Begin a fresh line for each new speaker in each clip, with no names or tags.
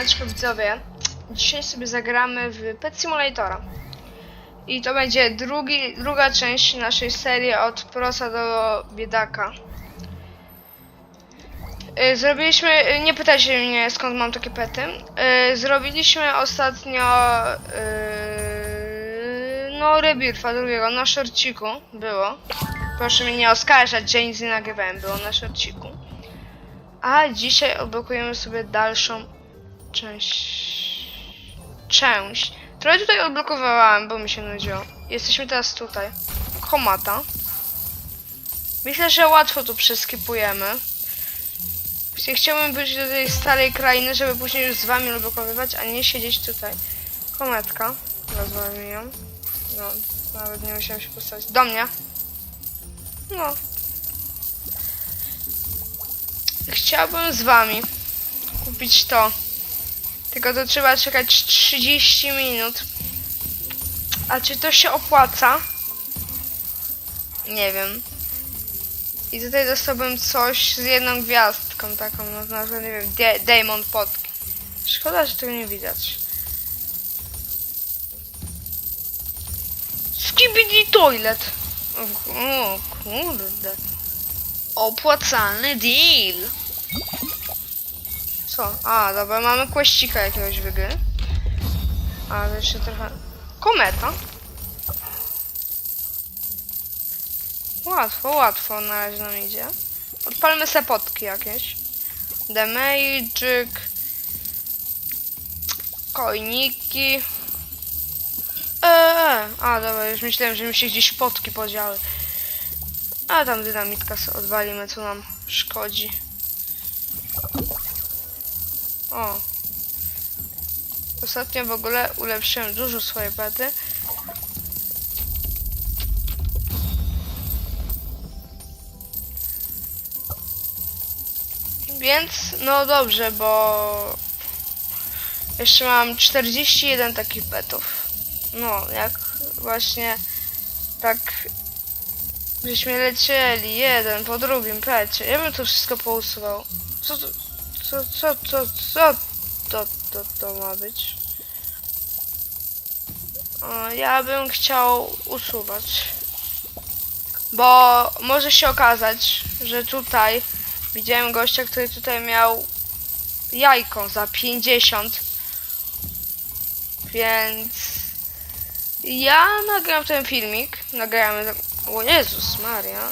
Siemaneczko widzowie. Dzisiaj sobie zagramy w Pet Simulatora. I to będzie drugi, druga część naszej serii od prosa do biedaka. Y, Zrobiliśmy, y, nie pytajcie mnie skąd mam takie pety. Y, Zrobiliśmy ostatnio no rebirfa drugiego na szorciku było. Proszę mnie nie oskarżać, że nic nie nagrywałem, było na szorciku. A dzisiaj odblokujemy sobie dalszą część. Część. Trochę tutaj odblokowałam, bo mi się nudziło. Jesteśmy teraz tutaj. Komata. Myślę, że łatwo tu przeskipujemy. Chci- Chciałbym być do tej starej krainy, żeby później już z wami odblokowywać, a nie siedzieć tutaj. Kometka. Nazwałem ją. No, nawet nie musiałem się postawić. Do mnie. No, Chciałbym z wami kupić to. Tylko to trzeba czekać 30 minut. A czy to się opłaca? Nie wiem. I tutaj dostałbym coś z jedną gwiazdką taką, no na przykład, nie wiem, De Demon Potki. Szkoda, że tego nie widać. Skibidi Toilet. O, o kurde. Opłacalny deal. Co? A, dobra, mamy kłeścika jakiegoś wygry. Ale jeszcze trochę... Kometa. Łatwo, łatwo na razie nam idzie. Odpalmy se potki jakieś. The Magic. Kojniki. Eee, a dobra, już myślałem, że mi się gdzieś potki podziały. A tam dynamitka odwalimy, co nam szkodzi. O. Ostatnio w ogóle ulepszyłem dużo swoje pety. Więc, no dobrze, bo jeszcze mam 41 takich petów. No, jak właśnie tak Żeśmy lecieli jeden po drugim pecie. Ja bym to wszystko pousuwał. Co to, co, co, co, co to, to, to ma być? Ja bym chciał usuwać. Bo może się okazać, że tutaj widziałem gościa, który tutaj miał jajko za 50. Więc ja nagram ten filmik. Nagramy o Jezus Maria.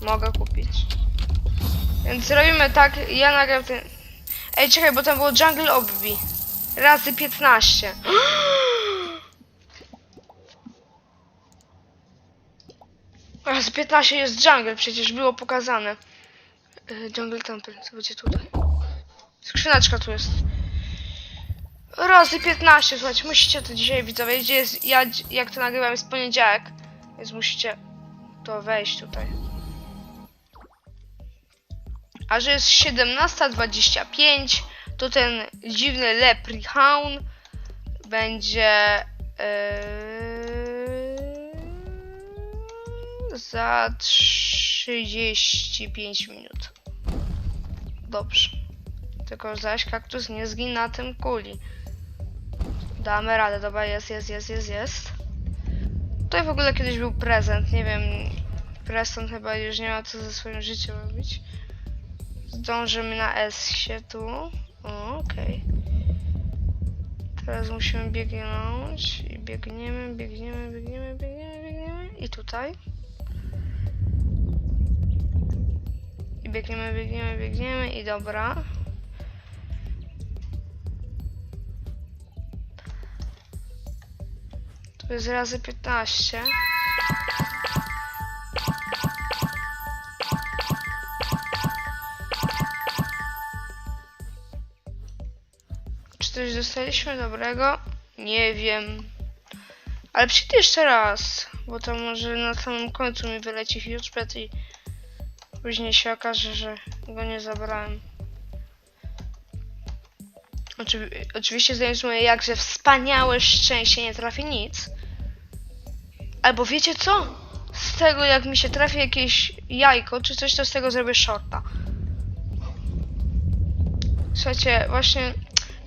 Mogę kupić. Więc robimy tak, ja nagram ten... Ej, czekaj, bo tam było Jungle Obbi. Razy 15. Razy 15 jest Jungle, przecież było pokazane. Y, Jungle Temple, co będzie tutaj? Skrzyneczka tu jest. Razy 15, słuchajcie, musicie to dzisiaj widzowie, gdzie jest, ja, jak to nagrywam jest poniedziałek, więc musicie to wejść tutaj. A że jest 17.25, to ten dziwny Leprechaun będzie yy, za 35 minut. Dobrze. Tylko zaś kaktus nie zginie na tym kuli. Damy radę, dobra, jest, jest, jest, jest, jest. Tutaj w ogóle kiedyś był prezent, nie wiem. Preston chyba już nie ma co ze swoim życiem robić. Zdążymy na S się tu. Okej. Teraz musimy biegnąć i biegniemy, biegniemy, biegniemy, biegniemy, biegniemy i tutaj. I biegniemy, biegniemy, biegniemy i dobra. To jest razy 15. coś dostaliśmy dobrego? Nie wiem. Ale przyjdę jeszcze raz, bo to może na samym końcu mi wyleci Huge i później się okaże, że go nie zabrałem. Oczywi oczywiście znając moje jakże wspaniałe szczęście nie trafi nic. Albo wiecie co? Z tego jak mi się trafi jakieś jajko czy coś, to z tego zrobię shorta. Słuchajcie, właśnie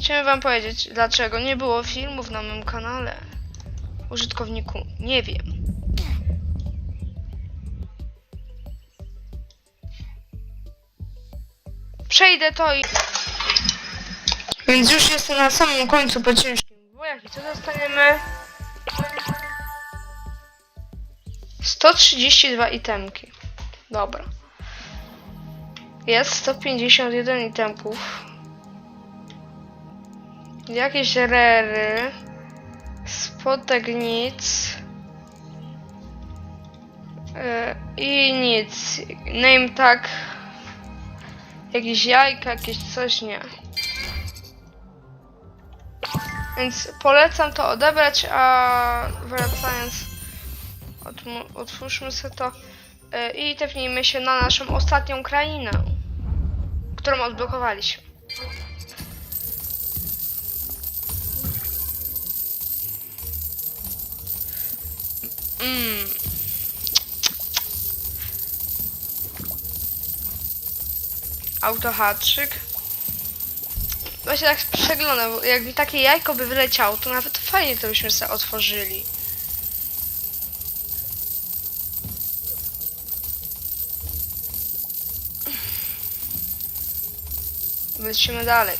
Chciałem wam powiedzieć, dlaczego nie było filmów na moim kanale. Użytkowniku, nie wiem. Przejdę to i... Więc już jestem na samym końcu po ciężkim bojach i co dostaniemy? 132 itemki. Dobra. Jest 151 itemków. Jakieś rery. Spotek nic. Yy, I nic. Name tag. Jakieś jajka, jakieś coś nie. Więc polecam to odebrać, a wracając, otwórzmy sobie to yy, i tepnijmy się na naszą ostatnią krainę, którą odblokowaliśmy. Mm. Autohaczyk. Właśnie tak przeglądam, bo jakby takie jajko by wyleciało, to nawet fajnie to byśmy sobie otworzyli. Lecimy dalej.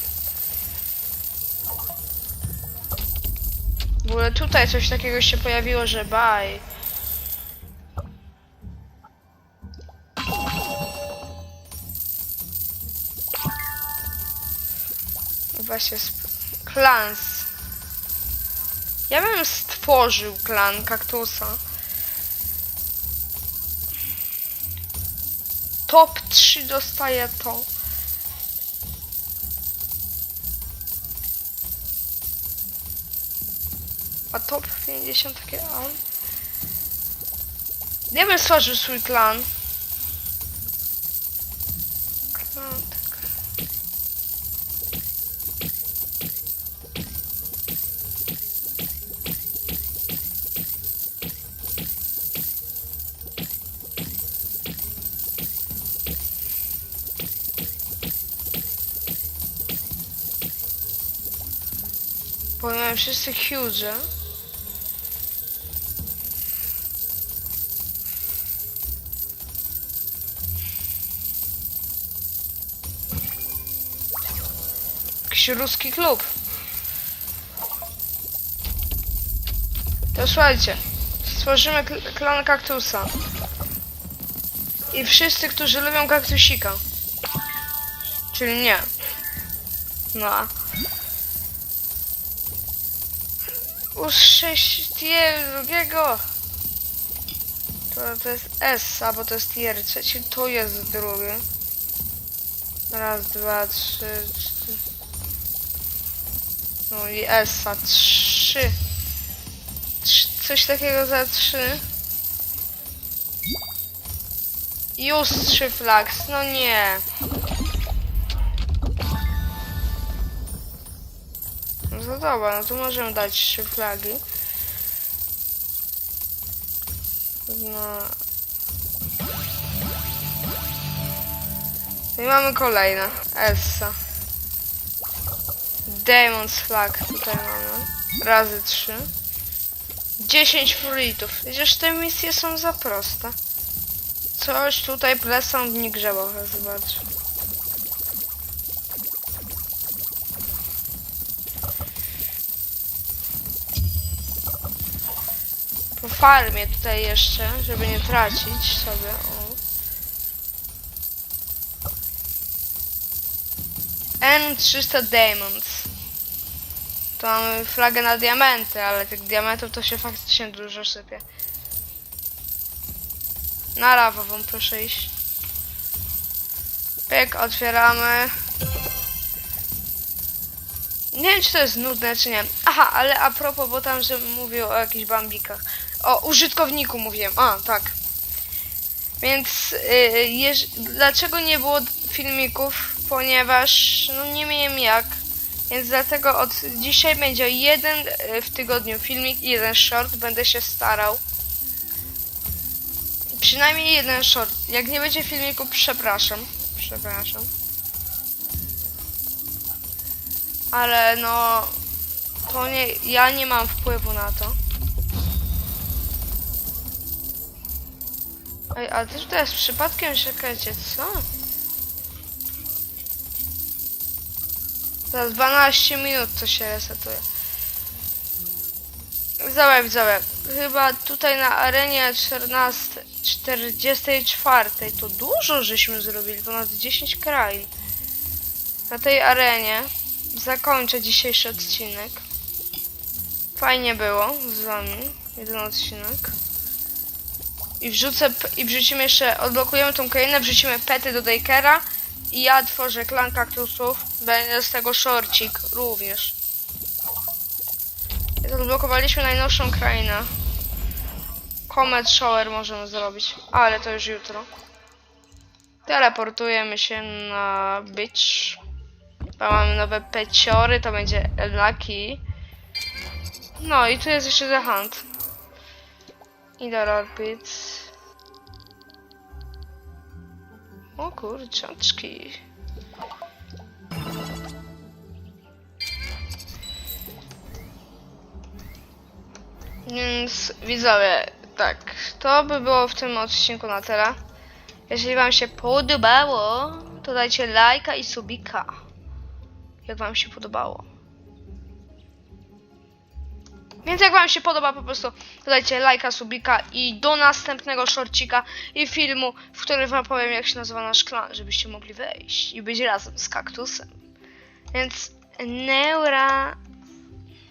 W ogóle tutaj coś takiego się pojawiło, że baj. Właśnie klans. Ja bym stworzył klan kaktusa. Top 3 dostaje to. A top 50 takie on. Ja bym stworzył swój. Klan, Mają wszyscy huge. Jakiś ruski klub. To słuchajcie, stworzymy kl- klan kaktusa. I wszyscy, którzy lubią kaktusika. Czyli nie. No. U sześciu drugiego. To, to jest S, albo to jest tier trzeci, to jest drugi. Raz, dwa, trzy, cztery. No i S, a trzy. Trz- Coś takiego za trzy. Już trzy flags, no nie. No dobra, no to możemy dać trzy flagi. No. No I mamy kolejne. Essa. Demon's Flag tutaj mamy. Razy trzy. 10 fritów. Przecież te misje są za proste. Coś tutaj plesą w nich grzebowe, zobacz. Po farmie tutaj jeszcze, żeby nie tracić sobie. O. N300 Diamonds. To mamy flagę na diamenty, ale tych diamentów to się faktycznie dużo sypie. Na wam proszę iść. Pyk, otwieramy. Nie wiem, czy to jest nudne, czy nie. Aha, ale a propos, bo tam, że mówił o jakichś bambikach. O użytkowniku mówiłem. A, tak. Więc yy, dlaczego nie było filmików? Ponieważ no nie wiem jak. Więc dlatego od dzisiaj będzie jeden y, w tygodniu filmik i jeden short. Będę się starał. Przynajmniej jeden short. Jak nie będzie filmiku, przepraszam. Przepraszam. Ale no... To nie... Ja nie mam wpływu na to. Ej, a też jest przypadkiem, czekajcie, co? Za 12 minut to się resetuje. Widzowie, widzowie, chyba tutaj na arenie 14, 44 to dużo żeśmy zrobili, ponad 10 krain. Na tej arenie zakończę dzisiejszy odcinek. Fajnie było z wami, jeden odcinek. I wrzucę, i wrzucimy jeszcze, odblokujemy tą krainę, wrzucimy pety do Dakera i ja tworzę klan kaktusów, będzie z tego shortcik również. I Odblokowaliśmy najnowszą krainę. Comet Shower możemy zrobić, ale to już jutro. Teleportujemy się na beach. Tam mamy nowe peciory, to będzie Lucky. No i tu jest jeszcze The Hunt. I do Orbit. O kurczaczki. Więc widzowie, tak, to by było w tym odcinku na tyle. Jeżeli wam się podobało, to dajcie lajka i subika. Jak wam się podobało. Więc jak wam się podoba po prostu, dajcie lajka, subika i do następnego shortcika i filmu, w którym wam powiem jak się nazywa nasz klan, żebyście mogli wejść i być razem z kaktusem. Więc neura